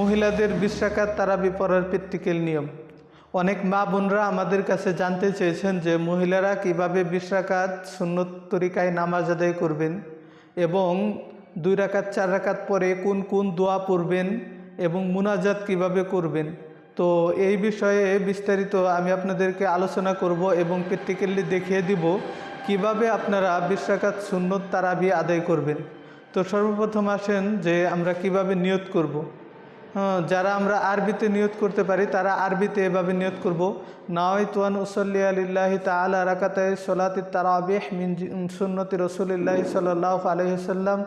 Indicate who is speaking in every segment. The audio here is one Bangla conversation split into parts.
Speaker 1: মহিলাদের বিশ্রাকাত তারাবি পড়ার প্র্যাকটিক্যাল নিয়ম। অনেক মা বোনরা আমাদের কাছে জানতে চেয়েছেন যে মহিলারা কীভাবে বিশ্রাকাত সুন্নত তরিকায় নামাজ আদায় করবেন এবং দুই রাকাত, চার রাকাত পরে কোন কোন দোয়া পড়বেন এবং মুনাজাত কীভাবে করবেন। তো এই বিষয়ে বিস্তারিত আমি আপনাদেরকে আলোচনা করব এবং প্র্যাকটিক্যালি দেখিয়ে দিব কীভাবে আপনারা বিশ্রাকাত সুন্নত তারাবি আদায় করবেন। তো সর্বপ্রথম আসেন যে আমরা কীভাবে নিয়ত করব। হ্যাঁ যারা আমরা আরবিতে নিয়ত করতে পারি, তারা আরবিতে এভাবে নিয়ত করব। নাওয়াইতুয়ান উসল্লি আলিল্লাহি তালা রাকাতাই সলাতি তারাবিহ মিন সুন্নতি রসুলিল্লাহি সাল্লাহ আলহিসাল্লাম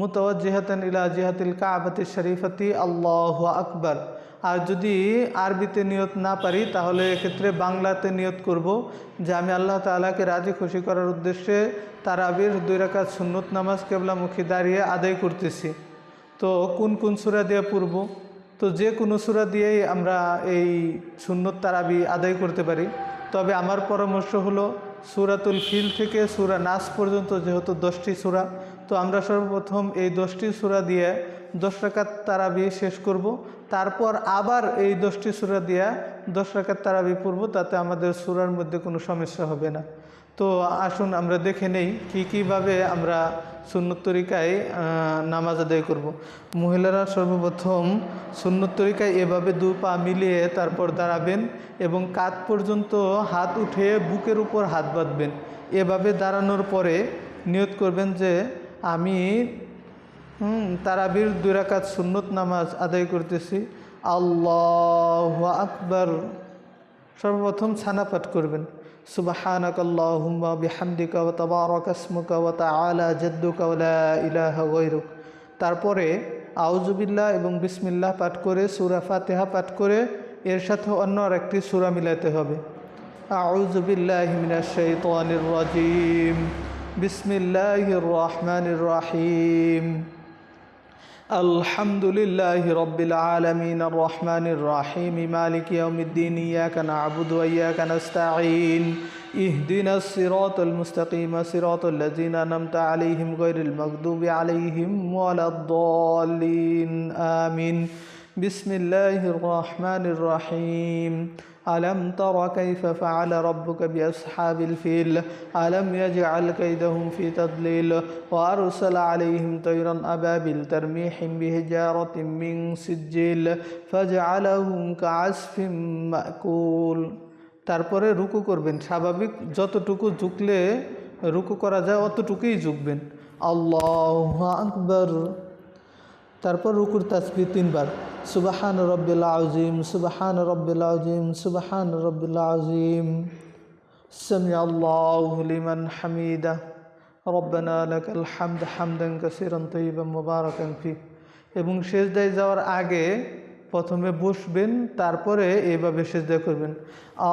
Speaker 1: মুতওয়াজিহাতান ইলা জিহাতিল কাবাতি শরীফতি। আল্লাহ আকবার। আর যদি আরবিতে নিয়ত না পারি, তাহলে এক্ষেত্রে বাংলাতে নিয়ত করব, যে আমি আল্লাহ তাআলাকে রাজি খুশি করার উদ্দেশ্যে তারাবির দুই রাকাত সুন্নত নামাজ কেবলামুখী দাঁড়িয়ে আদায় করতেছি। তো কোন কোন সুরা দিয়ে পড়ব? তো যে কোনো সুরা দিয়েই আমরা এই সুন্নত তারাবি আদায় করতে পারি। তবে আমার পরামর্শ হলো সুরাতুল ফিল থেকে সুরা নাস পর্যন্ত যেহেতু দশটি সুরা, তো আমরা সর্বপ্রথম এই দশটি সুরা দিয়ে দশ রাকাত তারাবি শেষ করব। তারপর আবার এই দশটি সুরা দিয়ে দশ রাকাত তারাবি পড়ব, তাতে আমাদের সুরার মধ্যে কোনো সমস্যা হবে না। তো আসুন আমরা দেখে নেই কী কীভাবে আমরা সুন্নত তরিকায় নামাজ আদায় করব। মহিলারা সর্বপ্রথম সুন্নত তরিকায় এভাবে দু পা মিলিয়ে তারপর দাঁড়াবেন এবং কাত পর্যন্ত হাত উঠে বুকের উপর হাত বাঁধবেন। এভাবে দাঁড়ানোর পরে নিয়ত করবেন যে, আমি তারাবির দুই রাকাত সুন্নত নামাজ আদায় করতেছি। আল্লাহ আকবর। সর্বপ্রথম ছানা পাঠ করবেন। ওয়া তাবারাকা ইসমুকা ওয়া তাআলা জাদ্দুকা ওয়া লা ইলাহা গায়রুক। তারপরে আউজুবিল্লাহ এবং বিসমিল্লাহ পাঠ করে, সূরা ফাতিহা পাঠ করে, এর সাথে অন্য আরেকটি সুরা মিলাতে হবে। আউযু বিল্লাহি মিনাশ শাইতানির রাজিম। বিসমিল্লাহির রহমানির রহিম। الحمد لله رب العالمين الرحمن الرحيم مالك يوم الدين إياك نعبد وإياك نستعين. اهدنا الصراط المستقيم صراط الذين أنعمت عليهم غير المغضوب عليهم ولا الضالين. آمين. بسم الله الرحمن الرحيم ألم تر كيف فعل ربك بأصحاب الفيل ألم يجعل كيدهم في تضليل وأرسل عليهم طيرا أبابيل ترميهم بحجارة من سجيل فجعلهم كعصف مأكول তারপরে রুকু করবেন স্বাভাবিক যতটুকু ঝুঁকলে রুকু করা যায় অতটুকুই ঝুঁকবেন আল্লাহ আকবর তারপর রুকুর তাসবি তিনবার। সুবাহান রব্বিল আজিম সুবাহান রব্বিল আজিম সুবাহান রব্বিল আজিম সামি আল্লাহ লিমান হামিদা। রব্বানা লাকাল হামদ হামদান কাসিরান তৈবা মুবারাকান ফি এবং শেষদায় যাওয়ার আগে প্রথমে বসবেন, তারপরে এইভাবে সেজদা করবেন।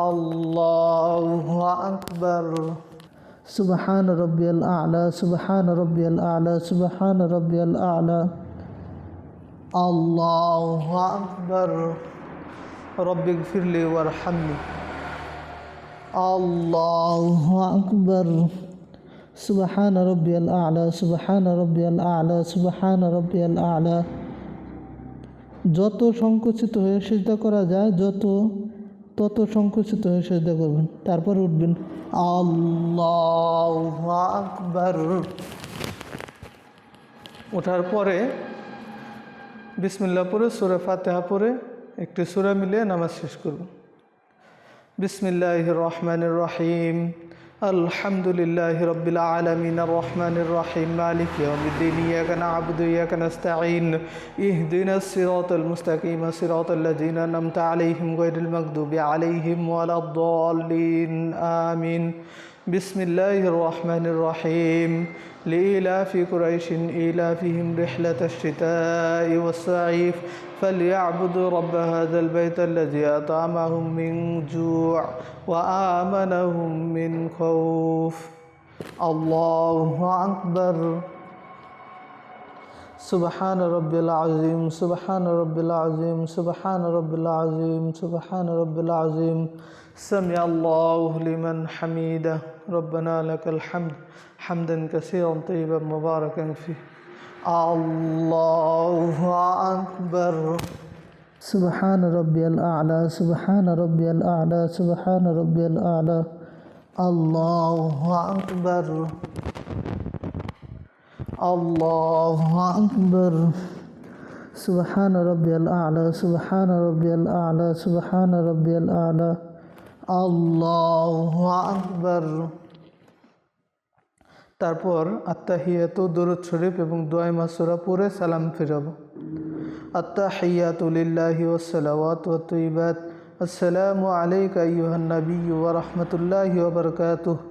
Speaker 1: আল্লাহু আকবার। সুবহান রব্বিয়াল আ'লা, সুবহান রব্বিয়াল আ'লা, সুবহান রব্বিয়াল আ'লা। আল্লাহু আকবার। রব্বি গফিরলি ওয়ারহামনি। আল্লাহু আকবার। সুবহান আ'লা, সুবহান রব্বিয়াল আ'লা, সুবহান রব্বিয়াল আ'লা। যত সংকুচিত হয়ে সেজদা করা যায়, যত, তত সংকুচিত হয়ে সেজদা করবেন। তারপর উঠবেন। আল্লাহু আকবার। ওঠার পরে বিসমিল্লা পরে সুরা ফাতেহা পরে একটি সুরা মিলিয়ে নামাজ শেষ করব। বিসমিল্লাহ রহমান রহিম। আলহামদুলিল্লাহ রবিল আলমিন রহমানুর রহিম। মালিক ইয়ামিদ্দিন ইয়াকা নাবুদু, ইয়াকা নাস্তাঈন। ইহদিন সিরাতাল মুস্তাকিম সিরাতাল্লাযিনা আনআমতা আলাইহিম গায়রিল মাগদুবি আলাইহিম আমিন। بسم الله الرحمن الرحيم لإلاف قريش إيلافهم رحلة الشتاء والصيف فليعبدوا رب هذا البيت الذي أطعمهم من جوع وآمنهم من خوف الله أكبر سبحان رب العظيم سبحان رب العظيم سبحان رب العظيم سبحان رب العظيم سمع الله لمن حميده ربنا لك الحمد. حمدا كثيرا طيبا مباركا فيه. الله أكبر.
Speaker 2: سبحان ربي الأعلى سبحان ربي الأعلى سبحان ربي الأعلى. الله أكبر. الله أكبر. سبحان ربي الأعلى سبحان ربي الأعلى سبحان ربي الأعلى. আল্লাহ আকবর।
Speaker 1: তারপর আত্মাহিয়াত দরুদ শরীফ এবং দোয়াই মাসুরা পরে সালাম ফিরাব। সালাওয়াত ও তৈবাত। আসসালামু আলাইকা ইউহান্নবী ওয়া রাহমাতুল্লাহি ওয়া বারাকাতুহু।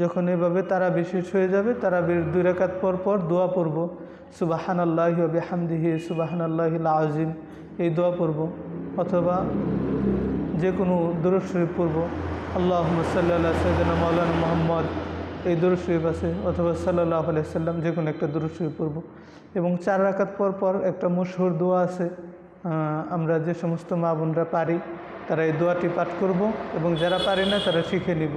Speaker 1: যখন এভাবে তারা বিশেষ হয়ে যাবে, তারা দুই রেখাত পর পর দোয়া পড়ব। সুবাহান আল্লাহ হামদিহি সুবাহান আল্লাহ আজিম এই দোয়া পড়ব। অথবা যে কোনো দরুদ শরীফ পড়ব। আল্লাহ সাল্লাহ সৈদানা মৌলানা মোহাম্মদ, এই দরুদ শরীফ আছে। অথবা সাল্লাহ আলাইসাল্লাম যে কোনো একটা দরুদ শরীফ পড়ব। এবং চার রাকাত পর পর একটা মশহুর দোয়া আছে। আমরা যে সমস্ত মা বোনরা পারি, তারা এই দোয়াটি পাঠ করব এবং যারা পারে না, তারা শিখে নিব।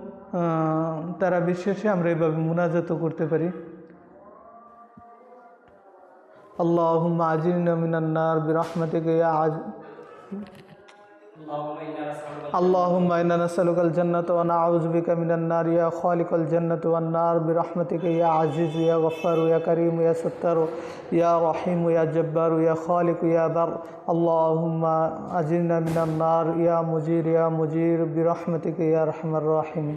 Speaker 1: তারা বিশ্বাসে আমরা এভাবে মুনাজাত করতে পারি আল্লাহ আজিনা মিনান্নার বিরহমতিকে আজ اللهم إنا نسألك الجنة ونعوذ بك من النار يا خالق الجنة والنار برحمتك يا عزيز يا غفار يا كريم يا ستار يا رحيم يا جبار يا خالق يا بر اللهم أجرنا من النار يا مجير يا مجير برحمتك يا أرحم الراحمين